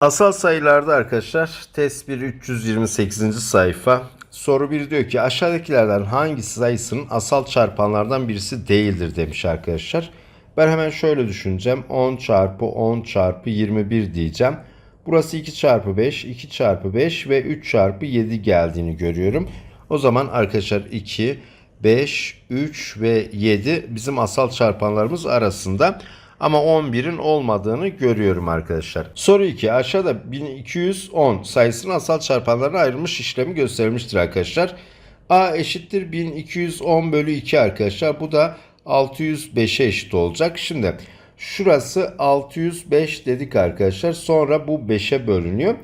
Asal sayılarda arkadaşlar test 1 328. sayfa. Soru 1 diyor ki aşağıdakilerden hangisi sayısının asal çarpanlardan birisi değildir demiş arkadaşlar. Ben hemen şöyle düşüneceğim. 10 çarpı 10 çarpı 21 diyeceğim. Burası 2 çarpı 5, 2 çarpı 5 ve 3 çarpı 7 geldiğini görüyorum. O zaman arkadaşlar 2, 5, 3 ve 7 bizim asal çarpanlarımız arasında. Ama 11'in olmadığını görüyorum arkadaşlar. Soru 2. Aşağıda 1210 sayısının asal çarpanlarına ayrılmış işlemi gösterilmiştir arkadaşlar. A eşittir 1210 bölü 2 arkadaşlar. Bu da 605'e eşit olacak. Şimdi şurası 605 dedik arkadaşlar. Sonra bu 5'e bölünüyor.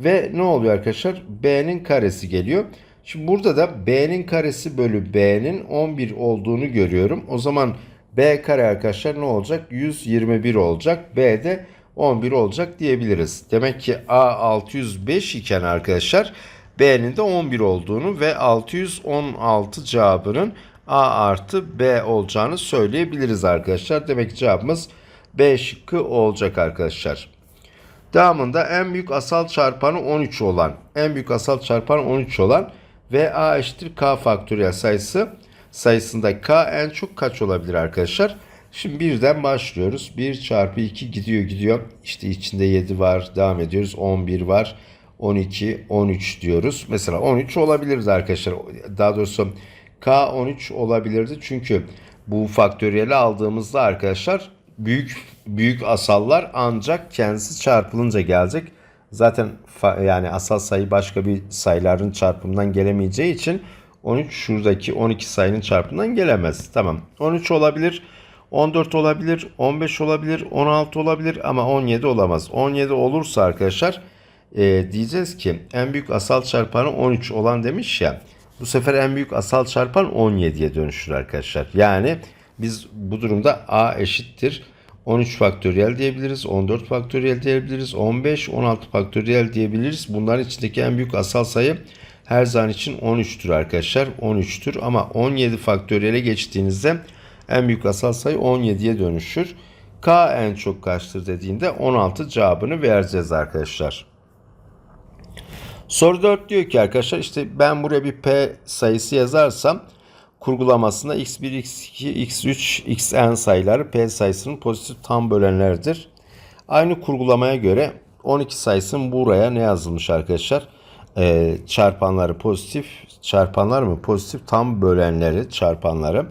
Ve ne oluyor arkadaşlar? B'nin karesi geliyor. Şimdi burada da B'nin karesi bölü B'nin 11 olduğunu görüyorum. O zaman B kare arkadaşlar ne olacak? 121 olacak. B de 11 olacak diyebiliriz. Demek ki A 605 iken arkadaşlar B'nin de 11 olduğunu ve 616 cevabının A artı B olacağını söyleyebiliriz arkadaşlar. Demek ki cevabımız B şıkkı olacak arkadaşlar. Devamında en büyük asal çarpanı 13 olan, en büyük asal çarpanı 13 olan ve A eşittir K faktöriyel sayısı sayısında K en çok kaç olabilir arkadaşlar? Şimdi birden başlıyoruz. 1 çarpı 2 gidiyor gidiyor. İşte içinde 7 var. Devam ediyoruz. 11 var. 12, 13 diyoruz. Mesela 13 olabilirdi arkadaşlar. Daha doğrusu K 13 olabilirdi. Çünkü bu faktöriyeli aldığımızda arkadaşlar büyük büyük asallar ancak kendisi çarpılınca gelecek. Zaten yani asal sayı başka bir sayıların çarpımından gelemeyeceği için 13 şuradaki 12 sayının çarpımından gelemez. Tamam. 13 olabilir. 14 olabilir. 15 olabilir. 16 olabilir ama 17 olamaz. 17 olursa arkadaşlar e, diyeceğiz ki en büyük asal çarpanı 13 olan demiş ya. Bu sefer en büyük asal çarpan 17'ye dönüşür arkadaşlar. Yani biz bu durumda A eşittir. 13 faktöriyel diyebiliriz, 14 faktöriyel diyebiliriz, 15, 16 faktöriyel diyebiliriz. Bunların içindeki en büyük asal sayı her zaman için 13'tür arkadaşlar. 13'tür ama 17 faktöriyele geçtiğinizde en büyük asal sayı 17'ye dönüşür. K en çok kaçtır dediğinde 16 cevabını vereceğiz arkadaşlar. Soru 4 diyor ki arkadaşlar işte ben buraya bir P sayısı yazarsam kurgulamasında x1, x2, x3, xn sayıları P sayısının pozitif tam bölenleridir. Aynı kurgulamaya göre 12 sayısının buraya ne yazılmış arkadaşlar? Ee, çarpanları pozitif, çarpanlar mı? Pozitif tam bölenleri, çarpanları.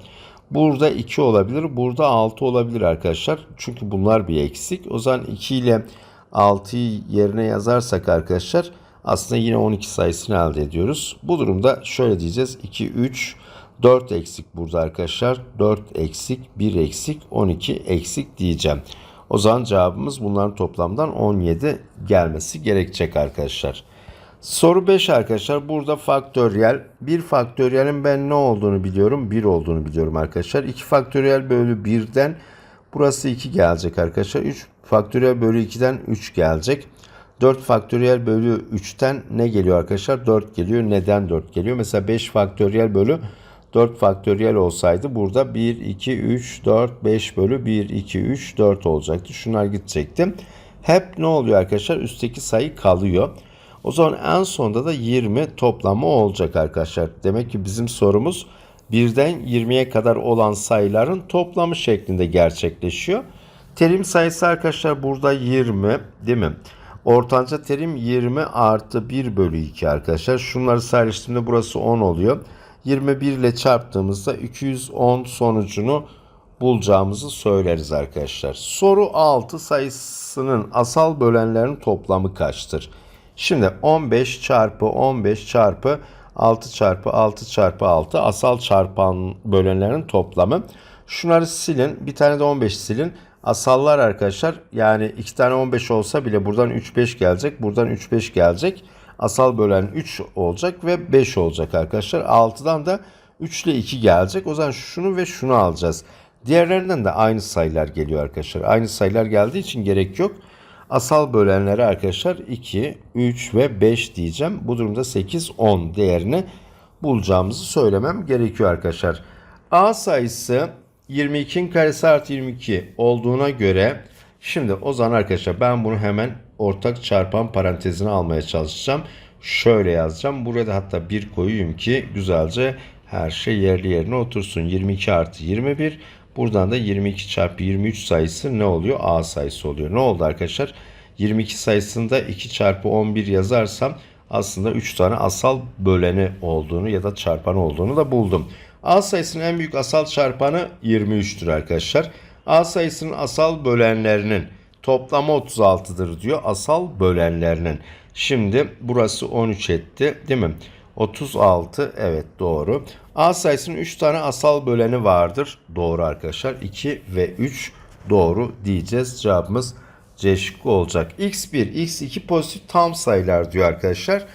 Burada 2 olabilir, burada 6 olabilir arkadaşlar. Çünkü bunlar bir eksik. O zaman 2 ile 6'yı yerine yazarsak arkadaşlar aslında yine 12 sayısını elde ediyoruz. Bu durumda şöyle diyeceğiz. 2, 3, 4 eksik burada arkadaşlar. 4 eksik, 1 eksik, 12 eksik diyeceğim. O zaman cevabımız bunların toplamdan 17 gelmesi gerekecek arkadaşlar. Soru 5 arkadaşlar. Burada faktöriyel. 1 faktöriyelin ben ne olduğunu biliyorum. 1 olduğunu biliyorum arkadaşlar. 2 faktöriyel bölü 1'den burası 2 gelecek arkadaşlar. 3 faktöriyel bölü 2'den 3 gelecek. 4 faktöriyel bölü 3'ten ne geliyor arkadaşlar? 4 geliyor. Neden 4 geliyor? Mesela 5 faktöriyel bölü 4 faktöriyel olsaydı burada 1, 2, 3, 4, 5 bölü 1, 2, 3, 4 olacaktı. Şunlar gidecekti. Hep ne oluyor arkadaşlar? Üstteki sayı kalıyor. O zaman en sonda da 20 toplamı olacak arkadaşlar. Demek ki bizim sorumuz birden 20'ye kadar olan sayıların toplamı şeklinde gerçekleşiyor. Terim sayısı arkadaşlar burada 20 değil mi? Ortanca terim 20 artı 1 bölü 2 arkadaşlar. Şunları sadeleştirdiğimde burası 10 oluyor. 21 ile çarptığımızda 210 sonucunu bulacağımızı söyleriz arkadaşlar. Soru 6 sayısının asal bölenlerin toplamı kaçtır? Şimdi 15 çarpı 15 çarpı 6 çarpı 6 çarpı 6 asal çarpan bölenlerin toplamı. Şunları silin. Bir tane de 15 silin. Asallar arkadaşlar yani 2 tane 15 olsa bile buradan 3 5 gelecek. Buradan 3 5 gelecek. Asal bölen 3 olacak ve 5 olacak arkadaşlar. 6'dan da 3 ile 2 gelecek. O zaman şunu ve şunu alacağız. Diğerlerinden de aynı sayılar geliyor arkadaşlar. Aynı sayılar geldiği için gerek yok. Asal bölenleri arkadaşlar 2, 3 ve 5 diyeceğim. Bu durumda 8, 10 değerini bulacağımızı söylemem gerekiyor arkadaşlar. A sayısı 22'nin karesi artı 22 olduğuna göre şimdi o zaman arkadaşlar ben bunu hemen ortak çarpan parantezine almaya çalışacağım. Şöyle yazacağım. Burada hatta bir koyayım ki güzelce her şey yerli yerine otursun. 22 artı 21. Buradan da 22 çarpı 23 sayısı ne oluyor? A sayısı oluyor. Ne oldu arkadaşlar? 22 sayısında 2 çarpı 11 yazarsam aslında 3 tane asal böleni olduğunu ya da çarpanı olduğunu da buldum. A sayısının en büyük asal çarpanı 23'tür arkadaşlar. A sayısının asal bölenlerinin toplamı 36'dır diyor. Asal bölenlerinin. Şimdi burası 13 etti değil mi? 36 evet doğru. A sayısının 3 tane asal böleni vardır. Doğru arkadaşlar. 2 ve 3 doğru diyeceğiz. Cevabımız C şıkkı olacak. X1, X2 pozitif tam sayılar diyor arkadaşlar.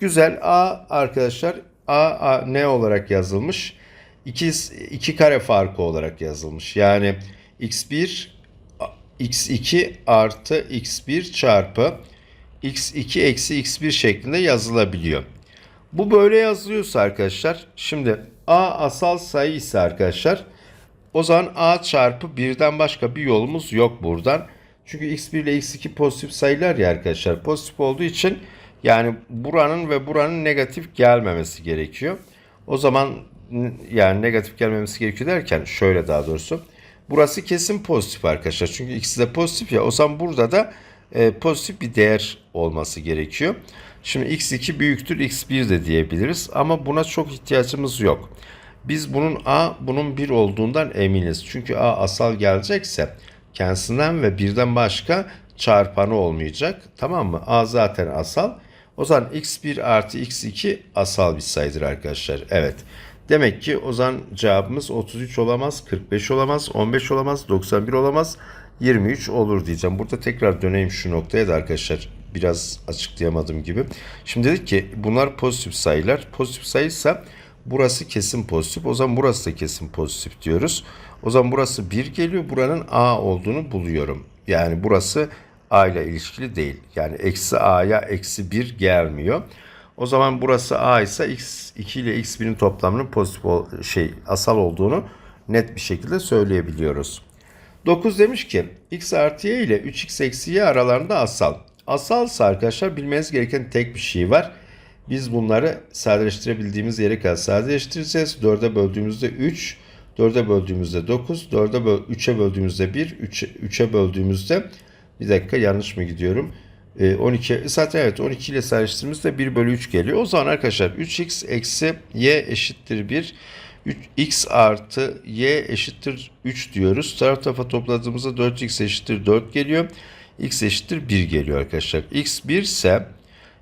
Güzel. A arkadaşlar A, A ne olarak yazılmış? 2, 2 kare farkı olarak yazılmış. Yani X1 x2 artı x1 çarpı x2 eksi x1 şeklinde yazılabiliyor. Bu böyle yazılıyorsa arkadaşlar şimdi a asal sayı ise arkadaşlar o zaman a çarpı birden başka bir yolumuz yok buradan. Çünkü x1 ile x2 pozitif sayılar ya arkadaşlar. Pozitif olduğu için yani buranın ve buranın negatif gelmemesi gerekiyor. O zaman yani negatif gelmemesi gerekiyor derken şöyle daha doğrusu. Burası kesin pozitif arkadaşlar. Çünkü ikisi de pozitif ya. O zaman burada da e, pozitif bir değer olması gerekiyor. Şimdi x2 büyüktür x1 de diyebiliriz. Ama buna çok ihtiyacımız yok. Biz bunun a bunun 1 olduğundan eminiz. Çünkü a asal gelecekse kendisinden ve birden başka çarpanı olmayacak. Tamam mı? A zaten asal. O zaman x1 artı x2 asal bir sayıdır arkadaşlar. Evet. Demek ki o zaman cevabımız 33 olamaz, 45 olamaz, 15 olamaz, 91 olamaz, 23 olur diyeceğim. Burada tekrar döneyim şu noktaya da arkadaşlar biraz açıklayamadım gibi. Şimdi dedik ki bunlar pozitif sayılar. Pozitif sayıysa burası kesin pozitif. O zaman burası da kesin pozitif diyoruz. O zaman burası 1 geliyor. Buranın A olduğunu buluyorum. Yani burası A ile ilişkili değil. Yani eksi A'ya eksi 1 gelmiyor. O zaman burası A ise x2 ile x1'in toplamının pozitif şey asal olduğunu net bir şekilde söyleyebiliyoruz. 9 demiş ki x artı y ile 3x eksi y aralarında asal. Asalsa arkadaşlar bilmeniz gereken tek bir şey var. Biz bunları sadeleştirebildiğimiz yere kadar sadeleştireceğiz. 4'e böldüğümüzde 3, 4'e böldüğümüzde 9, 4'e böl 3'e böldüğümüzde 1, 3'e böldüğümüzde bir dakika yanlış mı gidiyorum? 12 e, zaten evet 12 ile sadeleştirdiğimizde 1 bölü 3 geliyor. O zaman arkadaşlar 3x eksi y eşittir 1. 3, x artı y eşittir 3 diyoruz. Taraf tarafa topladığımızda 4x eşittir 4 geliyor. X eşittir 1 geliyor arkadaşlar. x 1 ise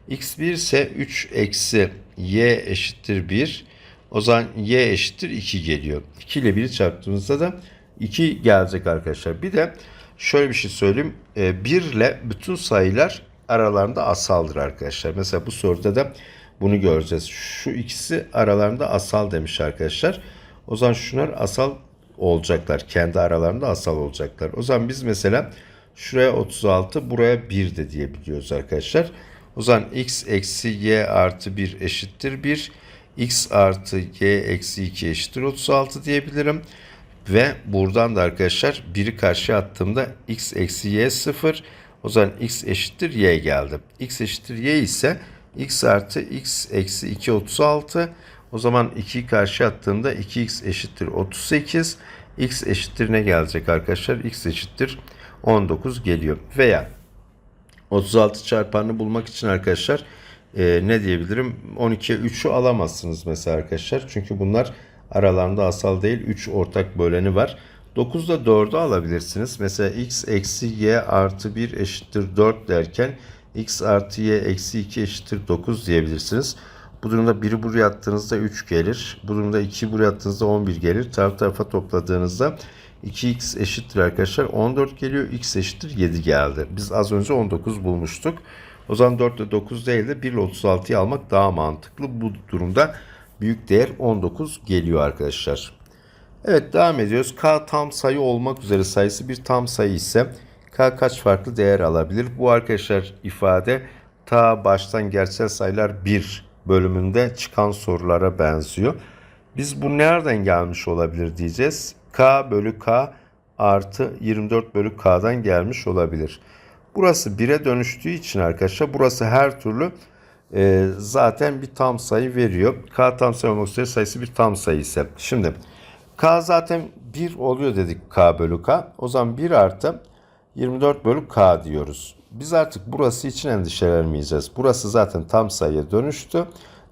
x 1 ise 3 eksi y eşittir 1. O zaman y eşittir 2 geliyor. 2 ile 1'i çarptığımızda da 2 gelecek arkadaşlar. Bir de şöyle bir şey söyleyeyim. 1 ee, ile bütün sayılar aralarında asaldır arkadaşlar. Mesela bu soruda da bunu göreceğiz. Şu ikisi aralarında asal demiş arkadaşlar. O zaman şunlar asal olacaklar. Kendi aralarında asal olacaklar. O zaman biz mesela şuraya 36 buraya 1 de diyebiliyoruz arkadaşlar. O zaman x eksi y artı 1 eşittir 1. x artı y eksi 2 eşittir 36 diyebilirim. Ve buradan da arkadaşlar 1'i karşıya attığımda x eksi y 0. O zaman x eşittir y geldi. x eşittir y ise x artı x eksi 2 36. O zaman 2'yi karşıya attığımda 2x eşittir 38. x eşittir ne gelecek arkadaşlar? x eşittir 19 geliyor. Veya 36 çarpanını bulmak için arkadaşlar e, ne diyebilirim? 12'ye 3'ü alamazsınız mesela arkadaşlar. Çünkü bunlar aralarında asal değil 3 ortak böleni var. 9'da 4'ü alabilirsiniz. Mesela x eksi y artı 1 eşittir 4 derken x artı y eksi 2 eşittir 9 diyebilirsiniz. Bu durumda 1'i buraya attığınızda 3 gelir. Bu durumda 2'yi buraya attığınızda 11 gelir. Taraf tarafa topladığınızda 2x eşittir arkadaşlar 14 geliyor. x eşittir 7 geldi. Biz az önce 19 bulmuştuk. O zaman 4 ile 9 değil de 1 ile 36'yı almak daha mantıklı. Bu durumda büyük değer 19 geliyor arkadaşlar. Evet devam ediyoruz. K tam sayı olmak üzere sayısı bir tam sayı ise K kaç farklı değer alabilir? Bu arkadaşlar ifade ta baştan gerçel sayılar 1 bölümünde çıkan sorulara benziyor. Biz bu nereden gelmiş olabilir diyeceğiz. K bölü K artı 24 bölü K'dan gelmiş olabilir. Burası 1'e dönüştüğü için arkadaşlar burası her türlü e, zaten bir tam sayı veriyor. K tam sayı olmak üzere sayısı bir tam sayı ise. Şimdi K zaten 1 oluyor dedik K bölü K. O zaman 1 artı 24 bölü K diyoruz. Biz artık burası için endişelenmeyeceğiz. Burası zaten tam sayıya dönüştü.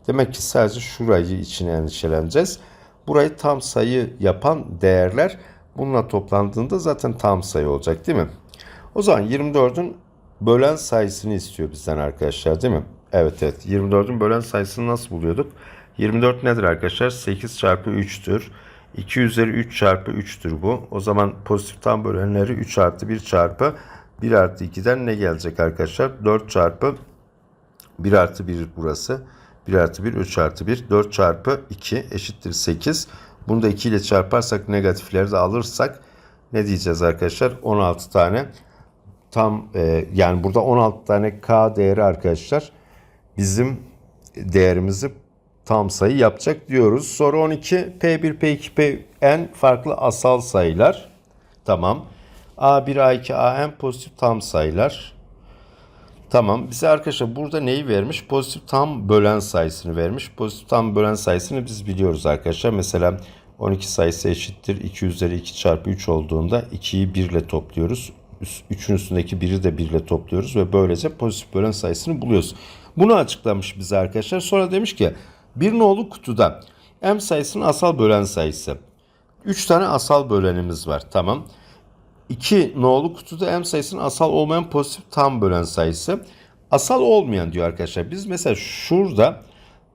Demek ki sadece şurayı için endişeleneceğiz. Burayı tam sayı yapan değerler bununla toplandığında zaten tam sayı olacak değil mi? O zaman 24'ün bölen sayısını istiyor bizden arkadaşlar değil mi? Evet evet 24'ün bölen sayısını nasıl buluyorduk? 24 nedir arkadaşlar? 8 çarpı 3'tür. 2 üzeri 3 çarpı 3'tür bu. O zaman pozitif tam bölenleri 3 artı 1 çarpı 1 artı 2'den ne gelecek arkadaşlar? 4 çarpı 1 artı 1 burası. 1 artı 1 3 artı 1 4 çarpı 2 eşittir 8. Bunu da 2 ile çarparsak negatifleri de alırsak ne diyeceğiz arkadaşlar? 16 tane tam e, yani burada 16 tane k değeri arkadaşlar bizim değerimizi tam sayı yapacak diyoruz. Soru 12 P1 P2 Pn farklı asal sayılar. Tamam. A1 A2 An pozitif tam sayılar. Tamam. Bize arkadaşlar burada neyi vermiş? Pozitif tam bölen sayısını vermiş. Pozitif tam bölen sayısını biz biliyoruz arkadaşlar. Mesela 12 sayısı eşittir. 2 üzeri 2 çarpı 3 olduğunda 2'yi 1 ile topluyoruz. 3'ün üstündeki 1'i de 1 ile topluyoruz ve böylece pozitif bölen sayısını buluyoruz. Bunu açıklamış bize arkadaşlar. Sonra demiş ki bir nolu kutuda m sayısının asal bölen sayısı. 3 tane asal bölenimiz var. Tamam. 2 nolu kutuda m sayısının asal olmayan pozitif tam bölen sayısı. Asal olmayan diyor arkadaşlar. Biz mesela şurada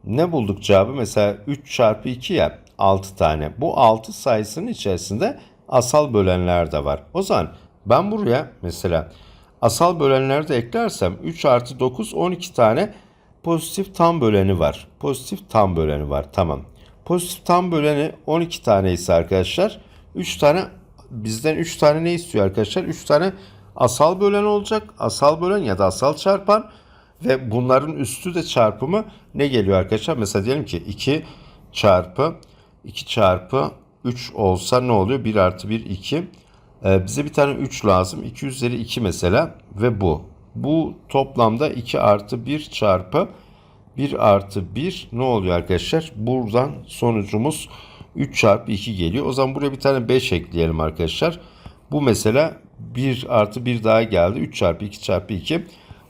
ne bulduk cevabı? Mesela 3 çarpı 2 ya 6 tane. Bu 6 sayısının içerisinde asal bölenler de var. O zaman ben buraya mesela asal bölenleri de eklersem 3 artı 9 12 tane pozitif tam böleni var. Pozitif tam böleni var. Tamam. Pozitif tam böleni 12 tane ise arkadaşlar 3 tane bizden 3 tane ne istiyor arkadaşlar? 3 tane asal bölen olacak. Asal bölen ya da asal çarpan ve bunların üstü de çarpımı ne geliyor arkadaşlar? Mesela diyelim ki 2 çarpı 2 çarpı 3 olsa ne oluyor? 1 artı 1 2. Ee, bize bir tane 3 lazım. 2 üzeri 2 mesela ve bu. Bu toplamda 2 artı 1 çarpı 1 artı 1 ne oluyor arkadaşlar? Buradan sonucumuz 3 çarpı 2 geliyor. O zaman buraya bir tane 5 ekleyelim arkadaşlar. Bu mesela 1 artı 1 daha geldi. 3 çarpı 2 çarpı 2.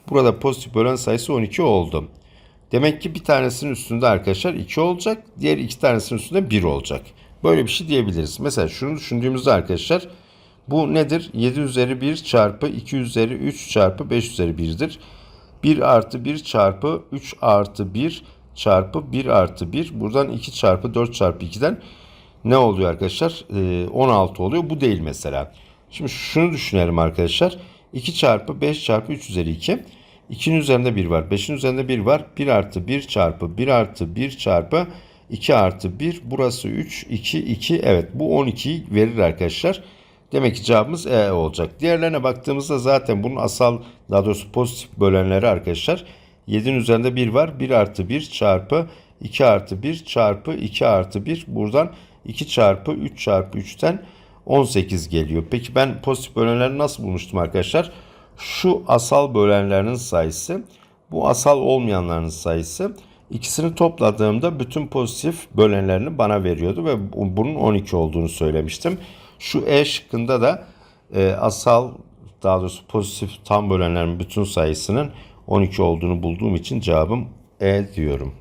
Burada pozitif bölen sayısı 12 oldu. Demek ki bir tanesinin üstünde arkadaşlar 2 olacak. Diğer iki tanesinin üstünde 1 olacak. Böyle bir şey diyebiliriz. Mesela şunu düşündüğümüzde arkadaşlar bu nedir? 7 üzeri 1 çarpı 2 üzeri 3 çarpı 5 üzeri 1'dir. 1 artı 1 çarpı 3 artı 1 çarpı 1 artı 1. Buradan 2 çarpı 4 çarpı 2'den ne oluyor arkadaşlar? Ee, 16 oluyor. Bu değil mesela. Şimdi şunu düşünelim arkadaşlar. 2 çarpı 5 çarpı 3 üzeri 2. 2'nin üzerinde 1 var. 5'in üzerinde 1 var. 1 artı 1 çarpı 1 artı 1 çarpı 2 artı 1. Burası 3, 2, 2. Evet bu 12'yi verir arkadaşlar. Demek ki cevabımız E olacak. Diğerlerine baktığımızda zaten bunun asal daha doğrusu pozitif bölenleri arkadaşlar 7'nin üzerinde 1 var. 1 artı 1 çarpı 2 artı 1 çarpı 2 artı 1. Buradan 2 çarpı 3 çarpı 3'ten 18 geliyor. Peki ben pozitif bölenleri nasıl bulmuştum arkadaşlar? Şu asal bölenlerin sayısı, bu asal olmayanların sayısı. İkisini topladığımda bütün pozitif bölenlerini bana veriyordu ve bunun 12 olduğunu söylemiştim. Şu E şıkkında da e, asal daha doğrusu pozitif tam bölenlerin bütün sayısının 12 olduğunu bulduğum için cevabım E diyorum.